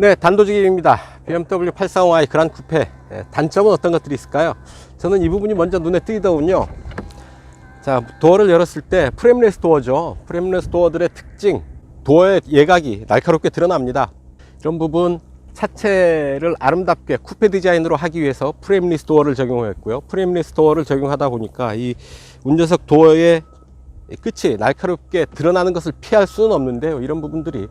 네, 단도직입니다. BMW 835i 그란 쿠페. 예, 단점은 어떤 것들이 있을까요? 저는 이 부분이 먼저 눈에 띄더군요. 자, 도어를 열었을 때 프레임레스 도어죠. 프레임레스 도어들의 특징, 도어의 예각이 날카롭게 드러납니다. 이런 부분 차체를 아름답게 쿠페 디자인으로 하기 위해서 프레임리스 도어를 적용했고요. 프레임리스 도어를 적용하다 보니까 이 운전석 도어의 끝이 날카롭게 드러나는 것을 피할 수는 없는데요. 이런 부분들이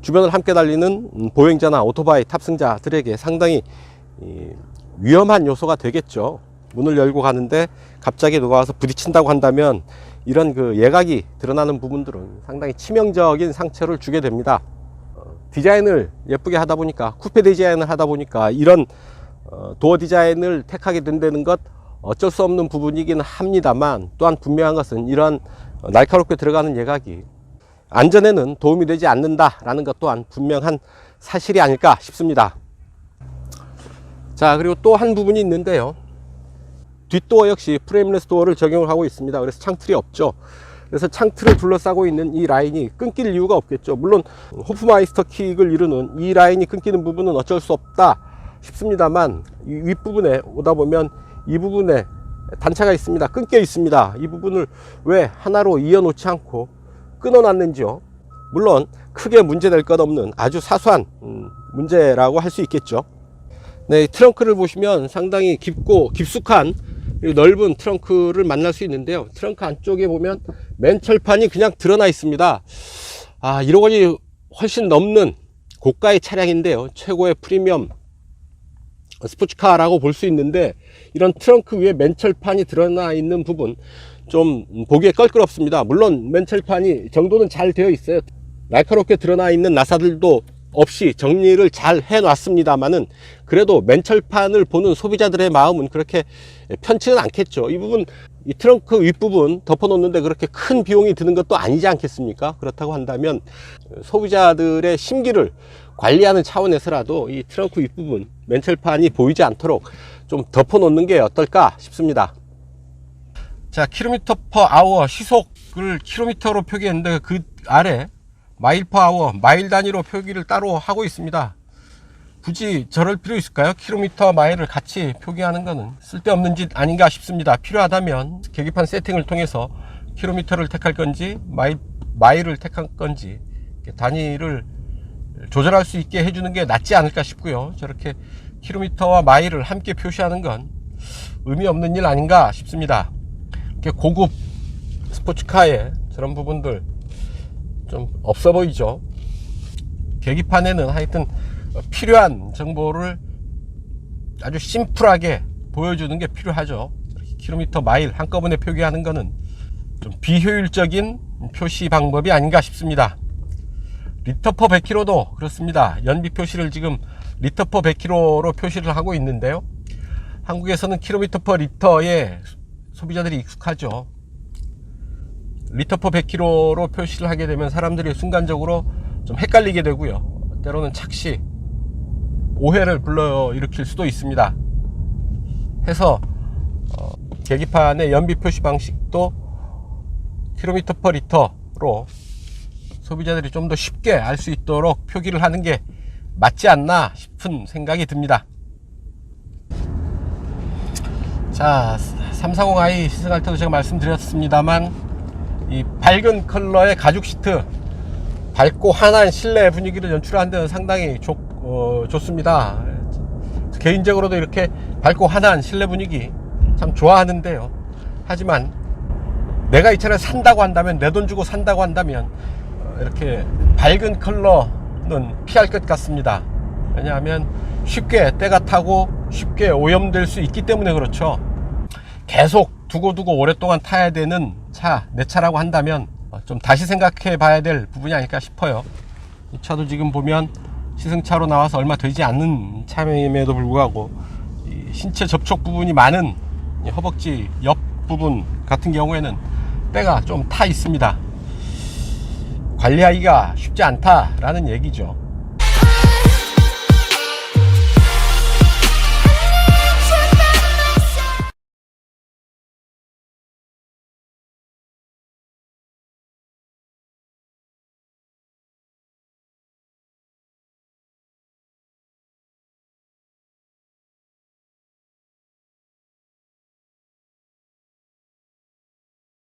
주변을 함께 달리는 음, 보행자나 오토바이 탑승자들에게 상당히 이, 위험한 요소가 되겠죠. 문을 열고 가는데 갑자기 누가 와서 부딪힌다고 한다면 이런 그 예각이 드러나는 부분들은 상당히 치명적인 상처를 주게 됩니다. 어, 디자인을 예쁘게 하다 보니까 쿠페 디자인을 하다 보니까 이런 어, 도어 디자인을 택하게 된다는 것 어쩔 수 없는 부분이긴 합니다만 또한 분명한 것은 이런 어, 날카롭게 들어가는 예각이 안전에는 도움이 되지 않는다라는 것 또한 분명한 사실이 아닐까 싶습니다. 자, 그리고 또 한 부분이 있는데요. 뒷도어 역시 프레임레스 도어를 적용을 하고 있습니다. 그래서 창틀이 없죠. 그래서 창틀을 둘러싸고 있는 이 라인이 끊길 이유가 없겠죠. 물론 호프마이스터 킥을 이루는 이 라인이 끊기는 부분은 어쩔 수 없다 싶습니다만 이 윗부분에 오다 보면 이 부분에 단차가 있습니다. 끊겨 있습니다. 이 부분을 왜 하나로 이어 놓지 않고 끊어 놨는지요. 물론 크게 문제될 것 없는 아주 사소한 음, 문제라고 할 수 있겠죠. 네, 이 트렁크를 보시면 상당히 깊고 깊숙한 이 넓은 트렁크를 만날 수 있는데요. 트렁크 안쪽에 보면 맨철판이 그냥 드러나 있습니다. 아, 1억 원이 훨씬 넘는 고가의 차량인데요. 최고의 프리미엄 스포츠카라고 볼 수 있는데 이런 트렁크 위에 맨철판이 드러나 있는 부분 좀 보기에 껄끄럽습니다. 물론 맨철판이 정도는 잘 되어 있어요. 날카롭게 드러나 있는 나사들도 없이 정리를 잘 해놨습니다만은 그래도 맨철판을 보는 소비자들의 마음은 그렇게 편치는 않겠죠. 이 부분 이 트렁크 윗부분 덮어놓는데 그렇게 큰 비용이 드는 것도 아니지 않겠습니까? 그렇다고 한다면 소비자들의 심기를 관리하는 차원에서라도 이 트렁크 윗부분 맨철판이 보이지 않도록 좀 덮어놓는 게 어떨까 싶습니다. 자, 킬로미터 퍼 아워 시속을 킬로미터로 표기했는데 그 아래 마일 퍼 아워 마일 단위로 표기를 따로 하고 있습니다. 굳이 저럴 필요 있을까요? 킬로미터 마일을 같이 표기하는 것은 쓸데없는 짓 아닌가 싶습니다. 필요하다면 계기판 세팅을 통해서 킬로미터를 택할 건지 마일, 마일을 택할 건지 단위를 조절할 수 있게 해주는 게 낫지 않을까 싶고요. 저렇게 킬로미터와 마일을 함께 표시하는 건 의미 없는 일 아닌가 싶습니다. 고급 스포츠카에 저런 부분들 좀 없어 보이죠. 계기판에는 하여튼 필요한 정보를 아주 심플하게 보여주는 게 필요하죠. 킬로미터 마일 한꺼번에 표기하는 거는 좀 비효율적인 표시 방법이 아닌가 싶습니다. 리터 퍼 100km도 그렇습니다. 연비 표시를 지금 리터 퍼 100km로 표시를 하고 있는데요. 한국에서는 킬로미터 퍼 리터에 소비자들이 익숙하죠. 리터 퍼 100km로 표시를 하게 되면 사람들이 순간적으로 좀 헷갈리게 되고요. 때로는 착시, 오해를 불러 일으킬 수도 있습니다. 해서 어, 계기판의 연비 표시 방식도 킬로미터 퍼 리터로 소비자들이 좀 더 쉽게 알 수 있도록 표기를 하는 게 맞지 않나 싶은 생각이 듭니다. 자, 340i 시승할 때도 제가 말씀드렸습니다만 이 밝은 컬러의 가죽 시트 밝고 환한 실내 분위기를 연출하는 데는 상당히 좋, 어, 좋습니다. 개인적으로도 이렇게 밝고 환한 실내 분위기 참 좋아하는데요. 하지만 내가 이 차를 산다고 한다면 내 돈 주고 산다고 한다면 어, 이렇게 밝은 컬러는 피할 것 같습니다. 왜냐하면 쉽게 때가 타고 쉽게 오염될 수 있기 때문에 그렇죠. 계속 두고두고 오랫동안 타야 되는 차, 내 차라고 한다면 좀 다시 생각해 봐야 될 부분이 아닐까 싶어요. 이 차도 지금 보면 시승차로 나와서 얼마 되지 않는 차임에도 불구하고 이 신체 접촉 부분이 많은 이 허벅지 옆 부분 같은 경우에는 때가 좀 타 있습니다. 관리하기가 쉽지 않다라는 얘기죠.